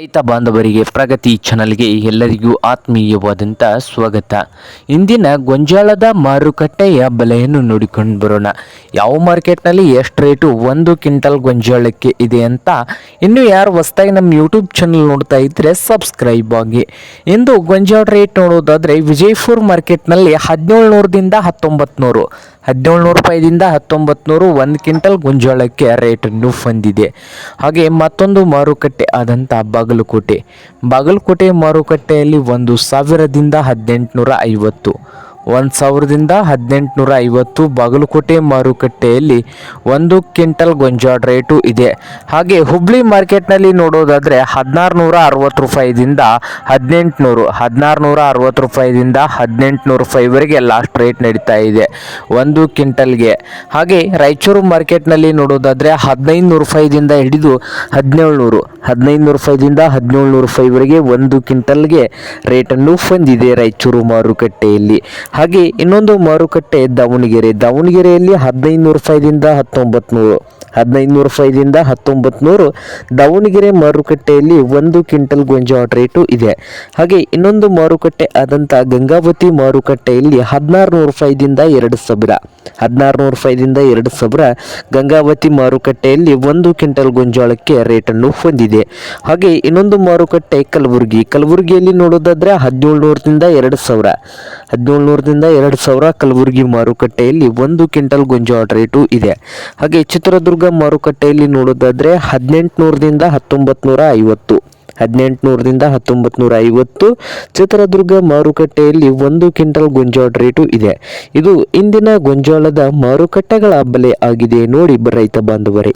ರೈತ ಬಾಂಧವರಿಗೆ ಪ್ರಗತಿ ಚಾನಲ್ಗೆ ಎಲ್ಲರಿಗೂ ಆತ್ಮೀಯವಾದಂಥ ಸ್ವಾಗತ. ಇಂದಿನ ಗೊಂಜಾಳದ ಮಾರುಕಟ್ಟೆಯ ಬೆಲೆಯನ್ನು ನೋಡಿಕೊಂಡು ಬರೋಣ. ಯಾವ ಮಾರ್ಕೆಟ್ನಲ್ಲಿ ಎಷ್ಟು ರೇಟು ಒಂದು ಕ್ವಿಂಟಲ್ ಗೊಂಜಾಳಕ್ಕೆ ಇದೆ ಅಂತ ಇನ್ನು ಯಾರು ಹೊಸ್ದಾಗಿ ನಮ್ಮ ಯೂಟ್ಯೂಬ್ ಚಾನಲ್ ನೋಡ್ತಾ ಇದ್ದರೆ ಸಬ್ಸ್ಕ್ರೈಬ್ ಆಗಿ. ಇಂದು ಗೊಂಜಾಳ ರೇಟ್ ನೋಡೋದಾದರೆ ವಿಜಯಪುರ ಮಾರ್ಕೆಟ್ನಲ್ಲಿ ಹದಿನೇಳು ನೂರದಿಂದ ಹತ್ತೊಂಬತ್ತು ನೂರು. ಹದಿನೇಳು ರೂಪಾಯಿದಿಂದ ಹತ್ತೊಂಬತ್ತು ನೂರು ಒಂದು ಕ್ವಿಂಟಲ್ ಗೊಂಜಾಳಕ್ಕೆ ರೇಟನ್ನು ಬಂದಿದೆ. ಹಾಗೆ ಮತ್ತೊಂದು ಮಾರುಕಟ್ಟೆ ಆದಂಥ ಬಾಗಲಕೋಟೆ. ಬಾಗಲಕೋಟೆ ಮಾರುಕಟ್ಟೆಯಲ್ಲಿ ಒಂದು ಸಾವಿರದಿಂದ ಹದಿನೆಂಟುನೂರ ಐವತ್ತು. ಒಂದು ಸಾವಿರದಿಂದ ಹದಿನೆಂಟುನೂರ ಐವತ್ತು ಬಾಗಲಕೋಟೆ ಮಾರುಕಟ್ಟೆಯಲ್ಲಿ ಒಂದು ಕ್ವಿಂಟಲ್ ಗೊಂಜಾಳ ರೇಟು ಇದೆ. ಹಾಗೆ ಹುಬ್ಳಿ ಮಾರ್ಕೆಟ್ನಲ್ಲಿ ನೋಡೋದಾದರೆ ಹದಿನಾರು ನೂರ ಅರವತ್ತು ರೂಪಾಯಿದಿಂದ ಹದಿನೆಂಟುನೂರು ಹದಿನಾರು ನೂರ ಅರವತ್ತು ರೂಪಾಯಿದಿಂದ ಹದಿನೆಂಟುನೂರು ರೂಪಾಯಿವರೆಗೆ ಲಾಸ್ಟ್ ರೇಟ್ ನಡೀತಾ ಇದೆ ಒಂದು ಕ್ವಿಂಟಲ್ಗೆ. ಹಾಗೆ ರಾಯಚೂರು ಮಾರ್ಕೆಟ್ನಲ್ಲಿ ನೋಡೋದಾದರೆ ಹದಿನೈದು ನೂರು ರೂಪಾಯಿದಿಂದ ಹಿಡಿದು ಹದಿನೇಳು ನೂರು ಹದಿನೈದು ನೂರು ರೂಪಾಯಿದಿಂದ ಹದಿನೇಳು ನೂರು ರೂಪಾಯಿವರೆಗೆ ಒಂದು ಕ್ವಿಂಟಲ್ಗೆ ರೇಟನ್ನು ಹೊಂದಿದೆ ರಾಯಚೂರು ಮಾರುಕಟ್ಟೆಯಲ್ಲಿ. ಹಾಗೆ ಇನ್ನೊಂದು ಮಾರುಕಟ್ಟೆ ದಾವಣಗೆರೆ. ದಾವಣಗೆರೆಯಲ್ಲಿ ಹದಿನೈದು ನೂರು ರೂಪಾಯಿದಿಂದ ಹತ್ತೊಂಬತ್ತು ನೂರು ಹದಿನೈದು ನೂರು ರೂಪಾಯಿದಿಂದ ಹತ್ತೊಂಬತ್ತು ನೂರು ದಾವಣಗೆರೆ ಮಾರುಕಟ್ಟೆಯಲ್ಲಿ ಒಂದು ಕ್ವಿಂಟಲ್ ಗೊಂಜಾಳ ರೇಟು ಇದೆ. ಹಾಗೆ ಇನ್ನೊಂದು ಮಾರುಕಟ್ಟೆ ಆದಂಥ ಗಂಗಾವತಿ ಮಾರುಕಟ್ಟೆಯಲ್ಲಿ ಹದಿನಾರು ನೂರು ರೂಪಾಯಿದಿಂದ ಎರಡು ಸಾವಿರ. ಹದಿನಾರು ನೂರು ರೂಪಾಯಿದಿಂದ ಎರಡು ಸಾವಿರ. ಗಂಗಾವತಿ ಮಾರುಕಟ್ಟೆಯಲ್ಲಿ ಒಂದು ಕ್ವಿಂಟಲ್ ಗೊಂಜಾಳಕ್ಕೆ ರೇಟನ್ನು ಹೊಂದಿದೆ. ಹಾಗೆ ಇನ್ನೊಂದು ಮಾರುಕಟ್ಟೆ ಕಲಬುರಗಿ. ಕಲಬುರಗಿಯಲ್ಲಿ ನೋಡೋದಾದರೆ ಹದಿನೇಳು ನೂರದಿಂದ ಎರಡು ಸಾವಿರ. ಹದಿನೇಳು ನೂರದಿಂದ ಎರಡು ಸಾವಿರ ಕಲಬುರಗಿ ಮಾರುಕಟ್ಟೆಯಲ್ಲಿ ಒಂದು ಕ್ವಿಂಟಲ್ ಗೊಂಜಾಳ ರೇಟು ಇದೆ. ಹಾಗೆ ಚಿತ್ರದುರ್ಗ ಮಾರುಕಟ್ಟೆಯಲ್ಲಿ ನೋಡೋದಾದರೆ ಹದಿನೆಂಟು ನೂರದಿಂದ ಹತ್ತೊಂಬತ್ತು ನೂರ ಐವತ್ತು ಹದಿನೆಂಟುನೂರದಿಂದ ಹತ್ತೊಂಬತ್ತು ನೂರ ಐವತ್ತು ಚಿತ್ರದುರ್ಗ ಮಾರುಕಟ್ಟೆಯಲ್ಲಿ ಒಂದು ಕ್ವಿಂಟಲ್ ಗೊಂಜಾಳ ರೇಟು ಇದೆ. ಇದು ಇಂದಿನ ಗೊಂಜಾಳದ ಮಾರುಕಟ್ಟೆಗಳ ಬೆಲೆ ಆಗಿದೆ ನೋಡಿ ರೈತ ಬಾಂಧವರೇ.